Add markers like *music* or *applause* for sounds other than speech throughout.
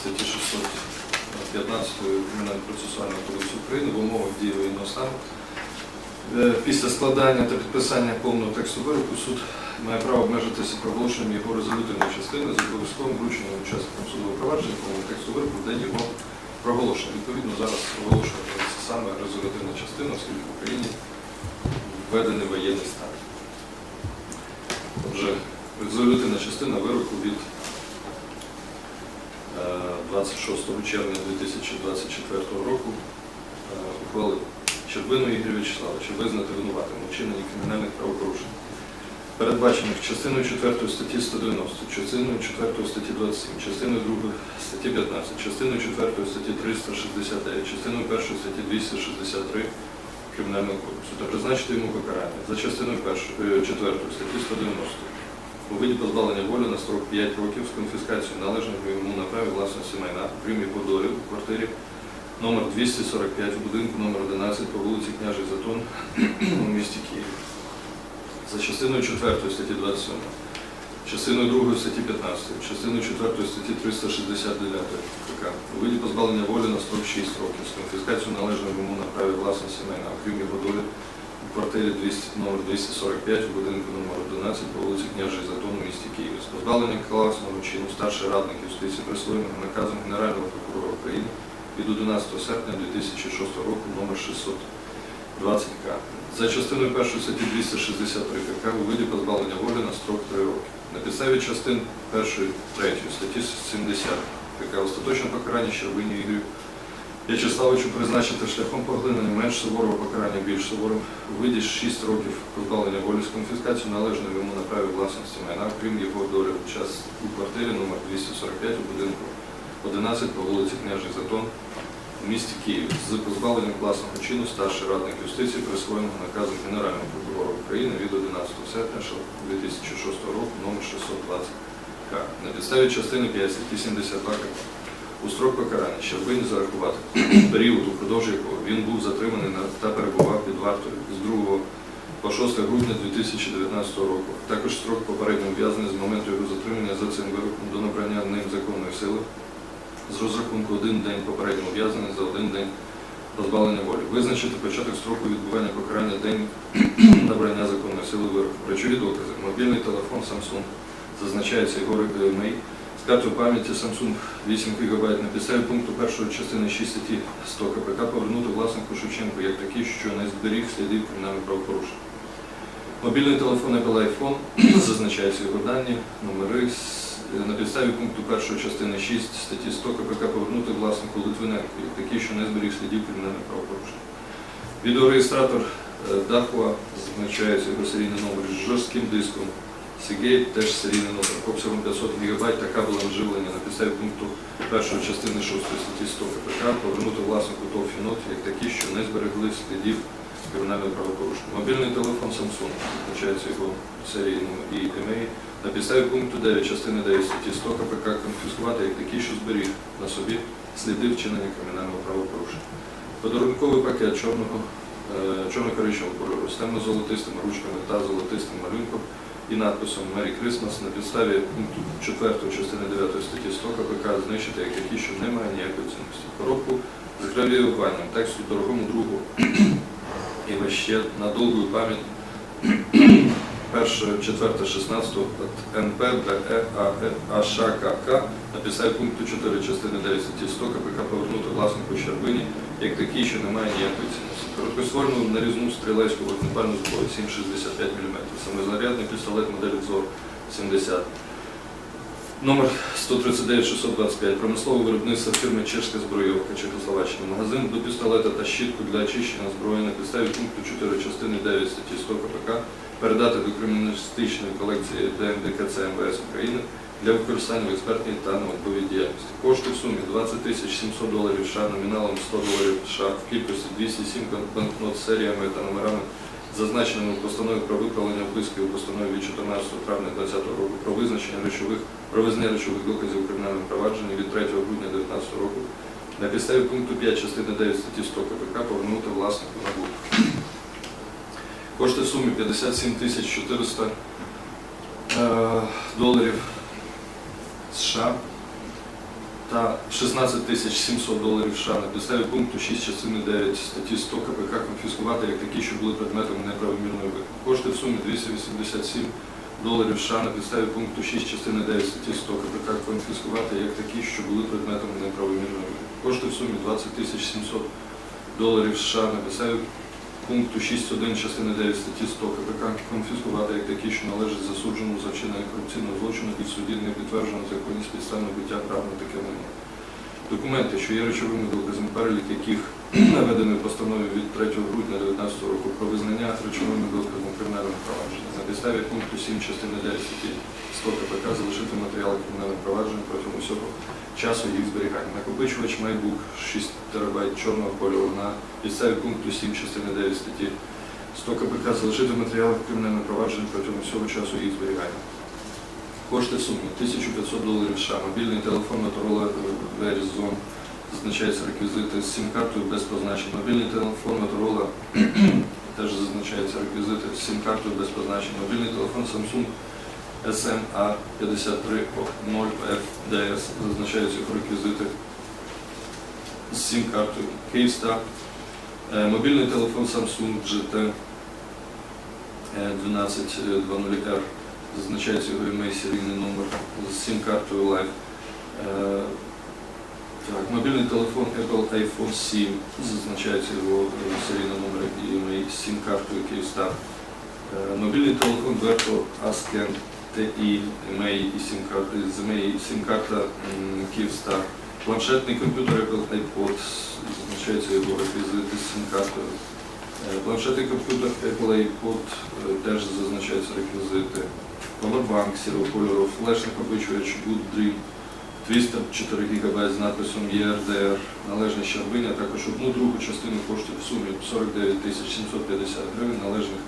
статті 615 Кримінального процесуального кодексу України в умовах дії воєнного стану. Е, після складання та підписання повного тексту вироку суд має право обмежитися проголошенням його резолютивної частини з обов'язковим врученням учасникам судового провадження повного тексту вироку, де його проголошення. Відповідно, зараз проголошується саме резолютивна частина, оскільки в Україні введений воєнний стан. Отже, резолютивна частина вироку від... 26 червня 2024 року е, ухвалив Щербину Ігоря Вячеславовича визнати винуватим у кримінальних правопорушень, передбачених частиною 4 статті 190, частиною 4 статті 27, частиною 2 статті 15, частиною 4 статті 369, частиною 1 статті 263 Кримінального кодексу та призначити йому покарання за частиною 4 статті 190 у виді позбавлення волі на строк 5 років з конфіскацією належного йому на праві власності майна, крім його долі у квартирі номер 245 у будинку номер 11 по вулиці Княжий Затон у місті Києві. За частиною 4 статті 27, частиною 2 статті 15, частиною 4 статті 369 КК у виді позбавлення волі на строк 6 років з конфіскацією належного йому на праві власності майна, крім його долі у квартирі 200, номер 245 у будинку номер 11 по вулиці Княжий Затон у місті Києві. З позбавленням класного чину старший радник юстиції присвоєного наказом Генерального прокурора України від 11 серпня 2006 року номер 620 К. За частиною 1 статті 263 КК у виді позбавлення волі на строк 3 роки. На підставі частин 1 3 статті 70 КК остаточне покарання Щербині Ігорю В'ячеславовичу призначити шляхом поглинення менш суворого покарання більш суворим. У виді 6 років позбавлення волі з конфіскацією належної йому на праві власності майна, крім його долі в час у квартирі номер 245 у будинку. 11 по вулиці Княжий Затон у місті Києві. З позбавленням класного чину старший радник юстиції присвоєного наказом Генерального прокурора України від 11 серпня 2006 року номер 620 К. На підставі частини 5 статті 72 КП у строк покарання Щербині зарахувати період, упродовж якого він був затриманий та перебував під вартою з 2 по 6 грудня 2019 року. Також строк попереднього ув'язнення з моменту його затримання за цим вироком до набрання ним законної сили з розрахунку один день попереднього ув'язнення за один день позбавлення волі. Визначити початок строку відбування покарання день *clears throat* набрання законної сили вироку. Речові докази. Мобільний телефон Samsung зазначається його email з картою пам'яті Samsung 8 ГБ на підставі пункту першої частини 6 статті 100 КПК повернути власнику Шевченку як такий, що не зберіг слідів кримінального правопорушення. Мобільний телефон Apple iPhone *clears throat* зазначаються його дані, номери з- на підставі пункту першої частини 6 статті 100 КПК повернути власнику Литвиненку як такий, що не зберіг слідів кримінального правопорушення. Відеореєстратор е, Дахуа зазначається його серійний номер з жорстким диском. Seagate теж серійний номер обсягом 500 ГБ та кабелем живлення на підставі пункту першої частини 6 статті 100 КПК повернути власнику ТОВ «Фінот» як такі, що не зберегли слідів кримінального правопорушення. Мобільний телефон Samsung, визначається його серійний номер і імейл, на підставі пункту 9 частини 9 статті 100 КПК конфіскувати як такі, що зберіг на собі сліди вчинення кримінального правопорушення. Подарунковий пакет чорного, е, чорно-коричневого кольору з темно-золотистими ручками та золотистим малюнком і надписом Merry Christmas на підставі пункту 4 частини 9 статті 100 КПК знищити як такі, що немає ніякої цінності. Коробку з гравіюванням тексту дорогому другу і ще на довгу пам'ять 1, 4, 16 от НП, БЕ, АШКК на підставі пункту 4 частини 9 статті 100 КПК повернути власнику Щербині як такий, що немає ніякої цінності. Короткоствольну нарізну стрілецьку вогнепальну зброю 7,65 мм, самозарядний пістолет моделі ЗОР 70 Номер 139-625. Промислове виробництво фірми Чешська збройовка Чехословаччина. Магазин до пістолета та щітку для очищення зброї на підставі пункту 4 частини 9 статті 100 КПК передати до криміналістичної колекції ДНДКЦ МВС України для використання в експертній та науковій діяльності. Кошти в сумі 20 тисяч 700 доларів США номіналом 100 доларів США в кількості 207 банкнот з серіями та номерами зазначеними в постанові про виправлення вписки у постанові від 14 травня 2020 року про визначення речових про визнання речових доказів у кримінальному провадженні від 3 грудня 2019 року на підставі пункту 5 частини 9 статті 100 КПК повернути власнику набутку. Кошти в сумі 57 тисяч 400 е, доларів США та 16 тисяч 700 доларів США на підставі пункту 6 частини 9 статті 100 КПК конфіскувати як такі, що були предметом неправомірної викупу. Кошти в сумі 287 доларів США на підставі пункту 6 частини 9 статті 100 КПК конфіскувати як такі, що були предметом неправомірної викупу. Кошти в сумі 20 тисяч 700 доларів США на підставі пункту 6.1 частини 9 статті 100 КПК конфіскувати як такі, що належать засудженому за вчинення корупційного злочину і судді не підтверджено законність підстав набуття прав на таке майно. Документи, що є речовими доказами, перелік яких *clears throat* наведений в постанові від 3 грудня 2019 року про визнання речовими доказами кримінального провадження підставі пункту 7 частини 9 статті 100 КПК залишити матеріали кримінального провадження протягом усього часу їх зберігання. Накопичувач MacBook 6 ТБ чорного кольору на підставі пункту 7 частини 9 статті 100 КПК залишити матеріали кримінального провадження протягом всього часу їх зберігання. Кошти в сумі 1500 доларів США, мобільний телефон Motorola Verizon, зазначаються реквізити з сім-картою без позначень. Мобільний телефон Motorola *clears throat* теж зазначаються реквізити з сім-картою без позначень. Мобільний телефон Samsung SMA53.0FDS, зазначаються реквізити з сім-картою. Київстар. Е, Мобільний телефон Samsung GT е, 1200R, зазначається його імей серійний номер з сім-картою Live. Е, Так, мобільний телефон Apple iPhone 7, зазначається його е, серійний номер і імей з сім-картою Київстар. Е, Мобільний телефон Verto Asken TI, імей і сім-карта, і сім-карта Київстар. Планшетний комп'ютер Apple iPod, зазначається його реквізити з сім-картою. Е, Планшетний комп'ютер Apple iPod е, теж зазначаються реквізити. Powerbank сірого кольору, флеш накопичувач Good Dream 204 ГБ з надписом ERDR, належні щербині, а також одну другу частину коштів в сумі 49 тисяч 750 гривень належних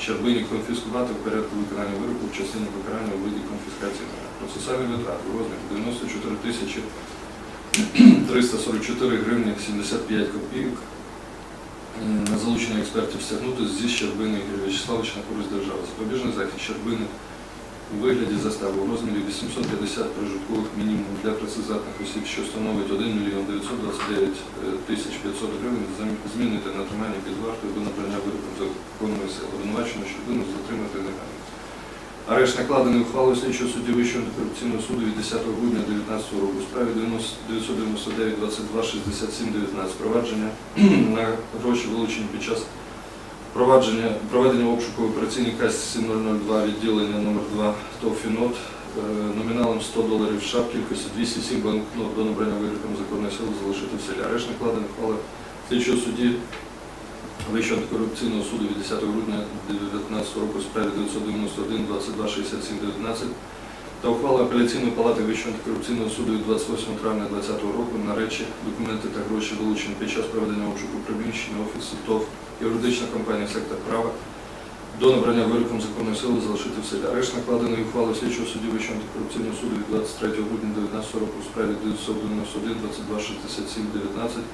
щербині конфіскувати в порядку виконання вироку в частині покарання у виді конфіскації майна. Процесуальні витрати у розмірі 94 тисячі 344 гривні 75 копійок. На залучення експертів стягнути зі Щербини Ігоря Вячеславовича на користь держави. Запобіжний захід Щербини у вигляді застави у розмірі 850 прожиткових мінімумів для працездатних осіб, що становить 1 мільйон 929 тисяч 500 гривень, змінити на тримання під вартою до набрання вироку законної сили. Обвинувачено Щербину затримати негайно. Арешт накладений ухвалою слідчого судді Вищого антикорупційного суду від 10 грудня 2019 року у справі 90 999 22 67 19 провадження *clears throat* на гроші вилучені під час провадження проведення обшуку операційній касі 002 відділення номер 2 ТОВ «Фінот» е, номіналом 100 доларів США в кількості 207 банкнот до набрання вироком законної сили залишити в селі. Арешт накладений ухвали слідчого судді Вищого антикорупційного суду від 10 грудня 2019 року справі 991 22 67 19 та ухвала апеляційної палати Вищого антикорупційного суду від 28 травня 2020 року на речі, документи та гроші вилучені під час проведення обшуку приміщення офісу ТОВ юридична компанія сектор права до набрання вироком законної сили залишити в селі. Арешт накладений ухвалою слідчого судді Вищого антикорупційного суду від 23 грудня 2019 року у справі 991 22 67 19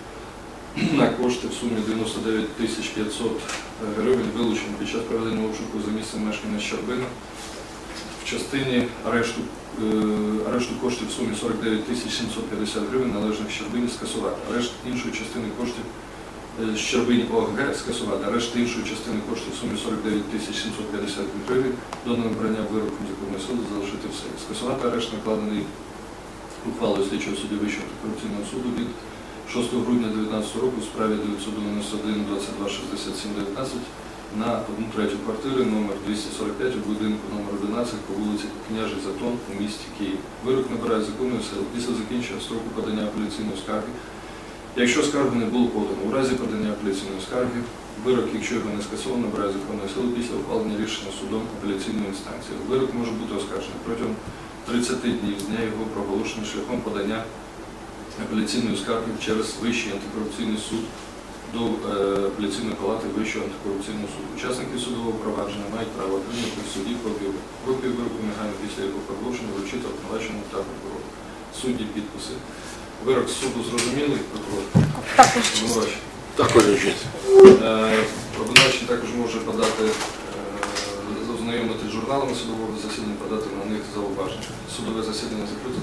на кошти в сумі 99 тисяч 500 гривень вилучені під час проведення обшуку за місцем мешкання Щербина. В частині арешту, е, арешту коштів в сумі 49 тисяч 750 гривень належних Щербині скасувати. Арешт іншої частини коштів е, Щербині ОГ скасувати. Арешт іншої частини коштів в сумі 49 тисяч 750 гривень до набрання вироку законної сили залишити все. Скасувати арешт накладений ухвалою слідчого судді Вищого антикорупційного суду від 6 грудня 2019 року у справі 991 22 67 19 на одну третю квартири номер 245 у будинку номер 11 по вулиці Княжий Затон у місті Київ. Вирок набирає законної сили після закінчення строку подання апеляційної скарги. Якщо скаргу не було подано, у разі подання апеляційної скарги, вирок, якщо його не скасовано, набирає законної сили після ухвалення рішення судом апеляційної інстанції. Вирок може бути оскаржений протягом 30 днів з дня його проголошення шляхом подання апеляційної скарги через Вищий антикорупційний суд до е, апеляційної палати Вищого антикорупційного суду. Учасники судового провадження мають право отримати в суді копію копію вироку негайно після його проголошення вручити обвинуваченому та прокурору. Судді підписи. Вирок суду зрозумілий, прокурор. Також Обвинувачений. Також честь. Обвинувачений також може подати, е, ознайомити з журналами судового засідання, подати на них зауваження. Судове засідання закрито.